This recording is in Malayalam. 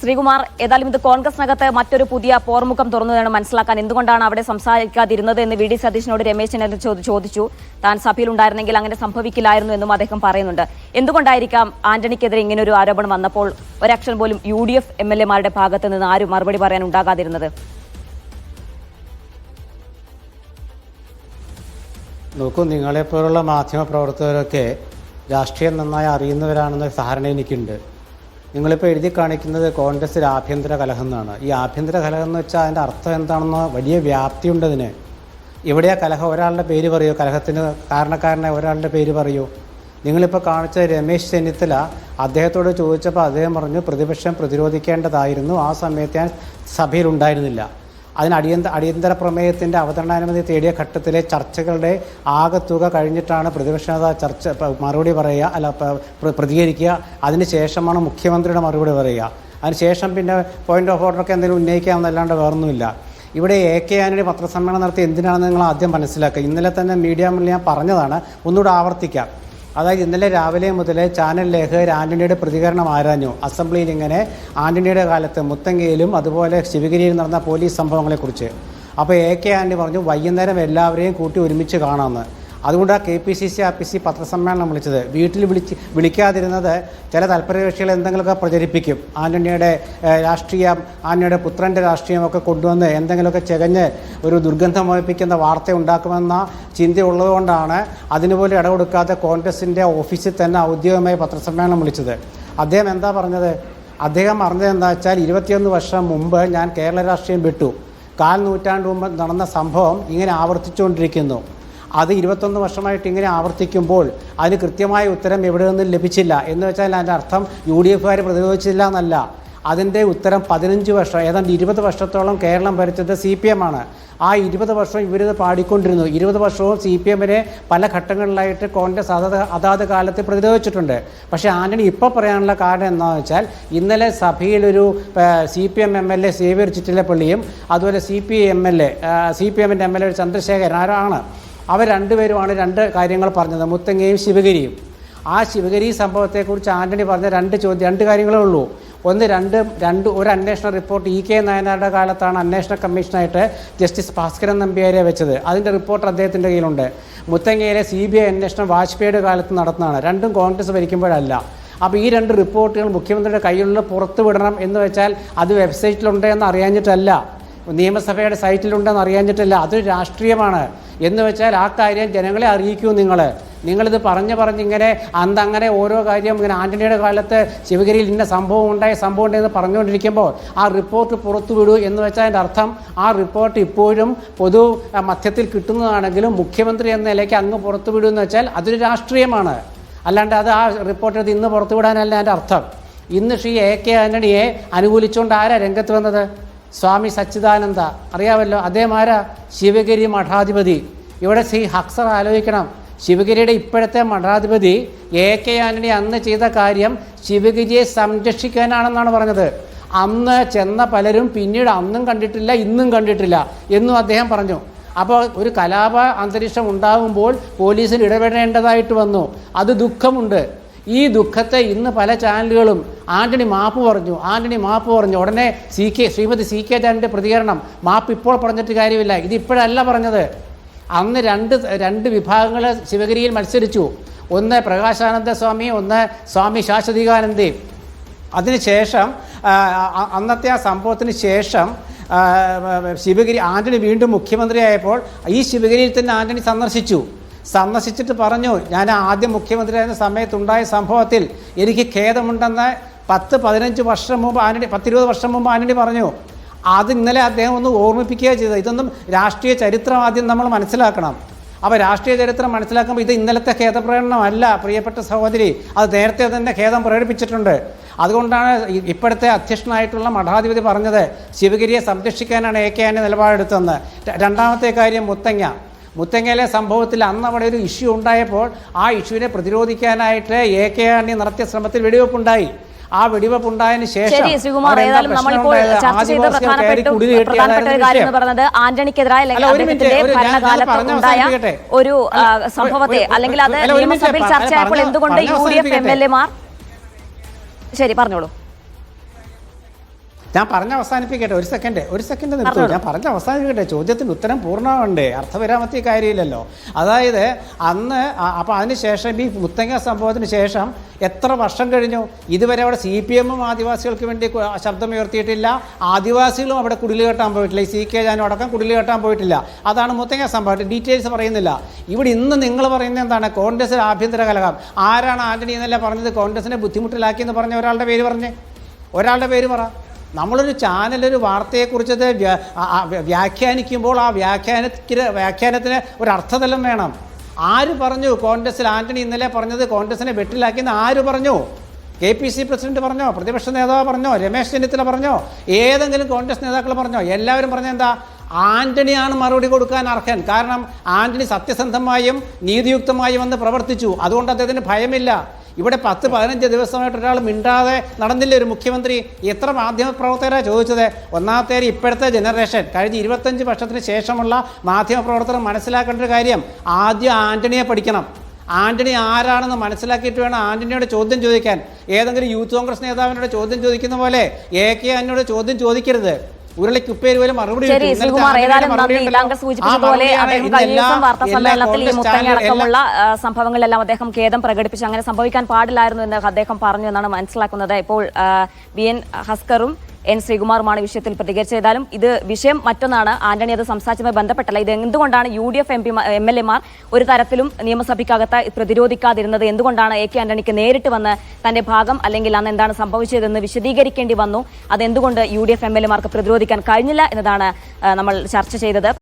ശ്രീകുമാർ ഏതായാലും ഇത് കോൺഗ്രസിനകത്ത് മറ്റൊരു പുതിയ പോർമുഖം തുറന്നതാണ് മനസ്സിലാക്കാൻ. എന്തുകൊണ്ടാണ് അവിടെ സംസാരിക്കാതിരുന്നത് എന്ന് വി ഡി സതീഷിനോട് രമേശ് ചെന്നിത്തല ചോദിച്ചു. താൻ സഭയിൽ ഉണ്ടായിരുന്നെങ്കിൽ അങ്ങനെ സംഭവിക്കില്ലായിരുന്നു എന്നും അദ്ദേഹം പറയുന്നുണ്ട്. എന്തുകൊണ്ടായിരിക്കാം ആന്റണിക്കെതിരെ ഇങ്ങനെ ഒരു ആരോപണം വന്നപ്പോൾ ഒരക്ഷരം പോലും U D F M L എമാരുടെ ഭാഗത്ത് നിന്ന് ആരും മറുപടി പറയാൻ ഉണ്ടാകാതിരുന്നത്? നോക്കൂ നിങ്ങളെപ്പോലുള്ള മാധ്യമപ്രവർത്തകരൊക്കെ രാഷ്ട്രീയം നന്നായി അറിയുന്നവരാണെന്ന ധാരണ എനിക്കുണ്ട്. നിങ്ങളിപ്പോൾ എഴുതി കാണിക്കുന്നത് കോൺഗ്രസിൽ ആഭ്യന്തര കലഹം എന്നാണ്. ഈ ആഭ്യന്തര കലഹം എന്ന് വെച്ചാൽ അതിന്റെ അർത്ഥം എന്താണെന്ന് വലിയ വ്യാപ്തിയുണ്ട് അതിന്. ആ കലഹം? ഒരാളുടെ പേര് പറയൂ. കലഹത്തിന് കാരണക്കാരനെ ഒരാളുടെ പേര് പറയൂ. നിങ്ങളിപ്പോൾ കാണിച്ച രമേശ് ചെന്നിത്തല അദ്ദേഹത്തോട് ചോദിച്ചപ്പോൾ അദ്ദേഹം പറഞ്ഞു പ്രതിപക്ഷം പ്രതിരോധിക്കേണ്ടതായിരുന്നു. ആ സമയത്ത് ഞാൻ സഭയിലുണ്ടായിരുന്നില്ല. അതിന് അടിയന്ത അടിയന്തര പ്രമേയത്തിന്റെ അവതരണാനുമതി തേടിയ ഘട്ടത്തിലെ ചർച്ചകളുടെ ആകത്തുക കഴിഞ്ഞിട്ടാണ് പ്രതിപക്ഷ നേതാവ് ചർച്ച മറുപടി പറയുക അല്ല പ്രതികരിക്കുക. അതിന് ശേഷമാണ് മുഖ്യമന്ത്രിയുടെ മറുപടി പറയുക. അതിനുശേഷം പിന്നെ പോയിന്റ് ഓഫ് ഓർഡറൊക്കെ എന്തെങ്കിലും ഉന്നയിക്കാമെന്നല്ലാണ്ട് വേറൊന്നുമില്ല. ഇവിടെ എ കെ ആന്റണി പത്രസമ്മേളനം നടത്തി എന്തിനാണെന്ന് നിങ്ങൾ ആദ്യം മനസ്സിലാക്കുക. ഇന്നലെ തന്നെ മീഡിയ മുന്നിൽ ഞാൻ പറഞ്ഞതാണ്. ഒന്നുകൂടെ ആവർത്തിക്കാം. അതായത് ഇന്നലെ രാവിലെ മുതൽ ചാനൽ ലേഖകർ ആന്റണിയുടെ പ്രതികരണം ആരാഞ്ഞു. അസംബ്ലിയിൽ ഇങ്ങനെ ആന്റണിയുടെ കാലത്ത് മുത്തങ്ങയിലും അതുപോലെ ശിവഗിരിയിൽ നടന്ന പോലീസ് സംഭവങ്ങളെക്കുറിച്ച്. അപ്പോൾ എ കെ ആന്റണി പറഞ്ഞു വൈകുന്നേരം എല്ലാവരെയും കൂട്ടി ഒരുമിച്ച് കാണാമെന്ന് അതുകൊണ്ട് ആ K P C C R P C പത്രസമ്മേളനം വിളിച്ചത്. വീട്ടിൽ വിളിച്ച് വിളിക്കാതിരുന്നത് ചില താല്പര്യകക്ഷികൾ എന്തെങ്കിലുമൊക്കെ പ്രചരിപ്പിക്കും. ആന്റണിയുടെ രാഷ്ട്രീയം ആന്റണിയുടെ പുത്രന്റെ രാഷ്ട്രീയമൊക്കെ കൊണ്ടുവന്ന് എന്തെങ്കിലുമൊക്കെ ചെകഞ്ഞ് ഒരു ദുർഗന്ധം വഹിപ്പിക്കുന്ന വാർത്ത ഉണ്ടാക്കുമെന്ന ചിന്തയുള്ളതുകൊണ്ടാണ് അതിനുപോലും ഇടകൊടുക്കാതെ കോൺഗ്രസിന്റെ ഓഫീസിൽ തന്നെ ഔദ്യോഗികമായി പത്രസമ്മേളനം വിളിച്ചത്. അദ്ദേഹം എന്താ പറഞ്ഞത്? അദ്ദേഹം പറഞ്ഞത് എന്താ വെച്ചാൽ ഇരുപത്തിയൊന്ന് വർഷം മുമ്പ് ഞാൻ കേരള രാഷ്ട്രീയം വിട്ടു. കാൽ നൂറ്റാണ്ട് മുമ്പ് നടന്ന സംഭവം ഇങ്ങനെ ആവർത്തിച്ചുകൊണ്ടിരിക്കുന്നു. അത് ഇരുപത്തൊന്ന് വർഷമായിട്ട് ഇങ്ങനെ ആവർത്തിക്കുമ്പോൾ അതിന് കൃത്യമായ ഉത്തരം എവിടെ നിന്നും ലഭിച്ചില്ല. എന്ന് വെച്ചാൽ അതിന്റെ അർത്ഥം യു ഡി എഫുകാർ പ്രതിരോധിച്ചില്ല എന്നല്ല. അതിന്റെ ഉത്തരം പതിനഞ്ച് വർഷം ഏതാണ്ട് ഇരുപത് വർഷത്തോളം കേരളം ഭരിച്ചത് സി പി എം ആണ്. ആ ഇരുപത് വർഷം ഇവരിത് പാടിക്കൊണ്ടിരുന്നു. ഇരുപത് വർഷവും സി പി എമ്മിനെ പല ഘട്ടങ്ങളിലായിട്ട് കോൺഗ്രസ് അതാത് അതാത് കാലത്ത് പ്രതിരോധിച്ചിട്ടുണ്ട്. പക്ഷേ ആന്റണി ഇപ്പോൾ പറയാനുള്ള കാരണം എന്താണെന്ന് വെച്ചാൽ ഇന്നലെ സഭയിലൊരു C P M M L A Xavier ചിറ്റിലപ്പള്ളിയും അതുപോലെ C P M L A C P എമ്മിന്റെ എം എൽ എ ചന്ദ്രശേഖരൻ ആരാണ്? അവർ രണ്ടുപേരുമാണ് രണ്ട് കാര്യങ്ങൾ പറഞ്ഞത്. മുത്തങ്ങയും ശിവഗിരിയും. ആ ശിവഗിരി സംഭവത്തെക്കുറിച്ച് ആന്റണി പറഞ്ഞ രണ്ട് ചോദ്യം രണ്ട് കാര്യങ്ങളേ ഉള്ളൂ. ഒന്ന് രണ്ട് രണ്ട് ഒരു അന്വേഷണ റിപ്പോർട്ട് ഇ കെ നായനാരുടെ കാലത്താണ് അന്വേഷണ കമ്മീഷനായിട്ട് ജസ്റ്റിസ് ഭാസ്കരൻ നമ്പ്യാരെ വെച്ചത്. അതിന്റെ റിപ്പോർട്ട് അദ്ദേഹത്തിന്റെ കയ്യിലുണ്ട്. മുത്തങ്ങയിലെ സി ബി ഐ അന്വേഷണം വാജ്പേയിയുടെ കാലത്ത് നടത്തുന്നതാണ് രണ്ടും കോൺഗ്രസ് ഭരിക്കുമ്പോഴല്ല. അപ്പോൾ ഈ രണ്ട് റിപ്പോർട്ടുകൾ മുഖ്യമന്ത്രിയുടെ കയ്യിലുള്ള പുറത്തു വിടണം എന്ന് വെച്ചാൽ അത് വെബ്സൈറ്റിലുണ്ട് എന്ന് അറിയാഞ്ഞിട്ടല്ല. നിയമസഭയുടെ സൈറ്റിലുണ്ടെന്ന് അറിയാഞ്ഞിട്ടില്ല. അതൊരു രാഷ്ട്രീയമാണ്. എന്ന് വെച്ചാൽ ആ കാര്യം ജനങ്ങളെ അറിയിക്കൂ നിങ്ങൾ നിങ്ങളിത് പറഞ്ഞ് പറഞ്ഞ് ഇങ്ങനെ അന്ന് അങ്ങനെ ഓരോ കാര്യം ഇങ്ങനെ ആന്റണിയുടെ കാലത്ത് ശിവഗിരിയിൽ ഇന്ന സംഭവം ഉണ്ടായ സംഭവം ഉണ്ടെന്ന് പറഞ്ഞുകൊണ്ടിരിക്കുമ്പോൾ ആ റിപ്പോർട്ട് പുറത്തു വിടൂ എന്ന് വെച്ചാൽ അതിന്റെ അർത്ഥം ആ റിപ്പോർട്ട് ഇപ്പോഴും പൊതു മധ്യത്തിൽ കിട്ടുന്നതാണെങ്കിലും മുഖ്യമന്ത്രി എന്ന നിലയ്ക്ക് അങ്ങ് പുറത്തു വിടൂ എന്ന് വെച്ചാൽ അതൊരു രാഷ്ട്രീയമാണ്. അല്ലാണ്ട് അത് ആ റിപ്പോർട്ട് ഇന്ന് പുറത്തു വിടാനല്ല എന്റെ അർത്ഥം. ഇന്ന് ശ്രീ എ കെ ആന്റണിയെ അനുകൂലിച്ചുകൊണ്ട് ആരാ രംഗത്ത് വന്നത്? സ്വാമി സച്ചിദാനന്ദ അറിയാമല്ലോ അതേമാരാ ശിവഗിരി മഠാധിപതി. ഇവിടെ ശ്രീ ഹക്സർ ആലോചിക്കണം. ശിവഗിരിയുടെ ഇപ്പോഴത്തെ മഠാധിപതി എ കെ ആന്റണി അന്ന് ചെയ്ത കാര്യം ശിവഗിരിയെ സംരക്ഷിക്കാനാണെന്നാണ് പറഞ്ഞത്. അന്ന് ചെന്ന പലരും പിന്നീട് അന്നും കണ്ടിട്ടില്ല ഇന്നും കണ്ടിട്ടില്ല എന്നും അദ്ദേഹം പറഞ്ഞു. അപ്പോൾ ഒരു കലാപ അന്തരീക്ഷം ഉണ്ടാകുമ്പോൾ പോലീസിന് ഇടപെടേണ്ടതായിട്ട് വന്നു. അത് ദുഃഖമുണ്ട്. ഈ ദുഃഖത്തെ ഇന്ന് പല ചാനലുകളും ആന്റണി മാപ്പ് പറഞ്ഞു ആന്റണി മാപ്പ് പറഞ്ഞു. ഉടനെ C K Sreemathi C K ജാനിന്റെ പ്രതികരണം. മാപ്പ് ഇപ്പോൾ പറഞ്ഞിട്ട് കാര്യമില്ല. ഇതിപ്പോഴല്ല പറഞ്ഞത്. അന്ന് രണ്ട് രണ്ട് വിഭാഗങ്ങൾ ശിവഗിരിയിൽ മത്സരിച്ചു. ഒന്ന് പ്രകാശാനന്ദ സ്വാമി ഒന്ന് സ്വാമി ശാശ്വതികാനന്ദി. അതിനുശേഷം അന്നത്തെ ആ സംഭവത്തിന് ശേഷം ശിവഗിരി ആന്റണി വീണ്ടും മുഖ്യമന്ത്രിയായപ്പോൾ ഈ ശിവഗിരിയിൽ തന്നെ ആന്റണി സന്ദർശിച്ചു. സന്ദർശിച്ചിട്ട് പറഞ്ഞു ഞാൻ ആദ്യം മുഖ്യമന്ത്രിയായിരുന്ന സമയത്തുണ്ടായ സംഭവത്തിൽ എനിക്ക് ഖേദമുണ്ടെന്ന് പത്ത് പതിനഞ്ച് വർഷം മുമ്പ് ആന്റണി പത്തിരുപത് വർഷം മുമ്പ് ആന്റണി പറഞ്ഞു. അത് ഇന്നലെ അദ്ദേഹം ഒന്ന് ഓർമ്മിപ്പിക്കുകയോ ചെയ്തത്. ഇതൊന്നും രാഷ്ട്രീയ ചരിത്രം ആദ്യം നമ്മൾ മനസ്സിലാക്കണം. അപ്പോൾ രാഷ്ട്രീയ ചരിത്രം മനസ്സിലാക്കുമ്പോൾ ഇത് ഇന്നലത്തെ ഖേദപ്രകടനമല്ല പ്രിയപ്പെട്ട സഹോദരി. അത് നേരത്തെ തന്നെ ഖേദം പ്രകടിപ്പിച്ചിട്ടുണ്ട്. അതുകൊണ്ടാണ് ഇപ്പോഴത്തെ അധ്യക്ഷനായിട്ടുള്ള മഠാധിപതി പറഞ്ഞത് ശിവഗിരിയെ സംരക്ഷിക്കാനാണ് എ കെ ആന്റെ നിലപാടെടുത്തതെന്ന്. രണ്ടാമത്തെ കാര്യം മുത്തങ്ങ. മുത്തങ്ങയിലെ സംഭവത്തിൽ അന്ന് അവിടെ ഒരു ഇഷ്യൂ ഉണ്ടായപ്പോൾ ആ ഇഷ്യൂവിനെ പ്രതിരോധിക്കാനായിട്ട് എ കെ ആണി നടത്തിയ ശ്രമത്തിൽ വെടിവെപ്പുണ്ടായി. ആ വെടിവെപ്പ് ഉണ്ടായതിനു ശേഷം വിഷയം. ആന്റണിക്കെതിരായ ഭരണകാലത്ത് ഒരു സംഭവത്തെ അല്ലെങ്കിൽ അത് നിയമസഭയിൽ ചർച്ചയായപ്പോൾ എന്തുകൊണ്ട് U D F M L എമാർ ശരി പറഞ്ഞോളൂ. ഞാൻ പറഞ്ഞ അവസാനിപ്പിക്കട്ടെ ഒരു സെക്കൻഡ് ഒരു സെക്കൻഡ് നിർത്തൂ. ഞാൻ പറഞ്ഞ അവസാനിപ്പിക്കട്ടെ ചോദ്യത്തിന് ഉത്തരം പൂർണമുണ്ട് അർത്ഥവിരാമത്തിൽ കാര്യമില്ലല്ലോ. അതായത് അന്ന് അപ്പം അപ്പോൾ അതിനുശേഷം ഈ മുത്തങ്ങ സംഭവത്തിന് ശേഷം എത്ര വർഷം കഴിഞ്ഞു? ഇതുവരെ അവിടെ സി പി എമ്മും ആദിവാസികൾക്ക് വേണ്ടി ശബ്ദമുയർത്തിയിട്ടില്ല. ആദിവാസികളും അവിടെ കുടിൽ കെട്ടാൻ പോയിട്ടില്ല. ഈ സി കെ ജാനും അടക്കം കുടിൽ കെട്ടാൻ പോയിട്ടില്ല. അതാണ് മുത്തങ്ങ സംഭവം ഡീറ്റെയിൽസ് പറയുന്നില്ല. ഇവിടെ ഇന്ന് നിങ്ങൾ പറയുന്നത് എന്താണ്? കോൺഗ്രസ് ആഭ്യന്തര കലഹം. ആരാണ് ആന്റണി എന്നല്ല പറഞ്ഞത്? കോൺഗ്രസിനെ ബുദ്ധിമുട്ടിലാക്കിയെന്ന് പറഞ്ഞ ഒരാളുടെ പേര് പറഞ്ഞേ. ഒരാളുടെ പേര് പറ. നമ്മളൊരു ചാനൽ ഒരു വാർത്തയെക്കുറിച്ചത് വ്യാഖ്യാനിക്കുമ്പോൾ ആ വ്യാഖ്യാനത്തിന് ഒരു അർത്ഥതലം വേണം. ആര് പറഞ്ഞു? കോൺഗ്രസിൽ ആന്റണി ഇന്നലെ പറഞ്ഞത് കോൺഗ്രസിനെ വെട്ടിലാക്കിയെന്ന് ആര് പറഞ്ഞു? കെ പി സി പ്രസിഡന്റ് പറഞ്ഞോ? പ്രതിപക്ഷ നേതാവ് പറഞ്ഞോ? രമേശ് ചെന്നിത്തല പറഞ്ഞോ? ഏതെങ്കിലും കോൺഗ്രസ് നേതാക്കൾ പറഞ്ഞോ? എല്ലാവരും പറഞ്ഞ എന്താ? ആന്റണിയാണ് മറുപടി കൊടുക്കാൻ അർഹൻ. കാരണം ആന്റണി സത്യസന്ധമായും നീതിയുക്തമായും വന്ന് പ്രവർത്തിച്ചു. അതുകൊണ്ട് അദ്ദേഹത്തിന് ഭയമില്ല. ഇവിടെ പത്ത് പതിനഞ്ച് ദിവസമായിട്ട് ഒരാൾ മിണ്ടാതെ നടന്നില്ല ഒരു മുഖ്യമന്ത്രി? എത്ര മാധ്യമപ്രവർത്തകരാണ് ചോദിച്ചത്? ഒന്നാമത്തെ ഇപ്പോഴത്തെ ജനറേഷൻ. കഴിഞ്ഞ ഇരുപത്തഞ്ച് വർഷത്തിന് ശേഷമുള്ള മാധ്യമപ്രവർത്തകർ മനസ്സിലാക്കേണ്ട ഒരു കാര്യം. ആദ്യം ആന്റണിയെ പഠിക്കണം. ആന്റണി ആരാണെന്ന് മനസ്സിലാക്കിയിട്ട് വേണം ആന്റണിയോട് ചോദ്യം ചോദിക്കാൻ. ഏതെങ്കിലും യൂത്ത് കോൺഗ്രസ് നേതാവിനോട് ചോദ്യം ചോദിക്കുന്ന പോലെ എ കെ ചോദ്യം ചോദിക്കരുത്. ഉരുളിക്ക് ഉപ്പേര് പോലും മറുപടി ശരി കിട്ടും. ഇന്നലത്തെ ശ്രീകുമാർ ആന്റണിയുടെ ഏതായാലും നന്ദി. താങ്കൾ സൂചിപ്പിച്ചതുപോലെ അദ്ദേഹം കഴിഞ്ഞ ദിവസം വാർത്താ സമ്മേളനത്തിൽ ഈ കോൺഗ്രസ് മുത്തങ്ങ അടക്കമുള്ള ആ, സംഭവങ്ങളെല്ലാം അദ്ദേഹം ഖേദം പ്രകടിപ്പിച്ചു. അങ്ങനെ സംഭവിക്കാൻ പാടില്ലായിരുന്നു എന്ന് അദ്ദേഹം പറഞ്ഞു എന്നാണ് മനസ്സിലാക്കുന്നത്. ഇപ്പോൾ ബി എൻ ഹസ്കറും എൻ ശ്രീകുമാറുമാണ് വിഷയത്തിൽ പ്രതികരിച്ചത്. ഏതായാലും ഇത് വിഷയം മറ്റൊന്നാണ്. ആന്റണി അത് സംസാരിച്ചതുമായി ബന്ധപ്പെട്ടല്ല. ഇത് എന്തുകൊണ്ടാണ് U D F M P M L എമാർ ഒരു തരത്തിലും നിയമസഭയ്ക്കകത്ത് പ്രതിരോധിക്കാതിരുന്നത്? എന്തുകൊണ്ടാണ് എ കെ ആന്റണിക്ക് നേരിട്ട് വന്ന് തന്റെ ഭാഗം അല്ലെങ്കിൽ അന്ന് എന്താണ് സംഭവിച്ചതെന്ന് വിശദീകരിക്കേണ്ടി വന്നു? അതെന്തുകൊണ്ട് U D F M L എമാർക്ക് പ്രതിരോധിക്കാൻ കഴിഞ്ഞില്ല എന്നതാണ് നമ്മൾ ചർച്ച ചെയ്തത്.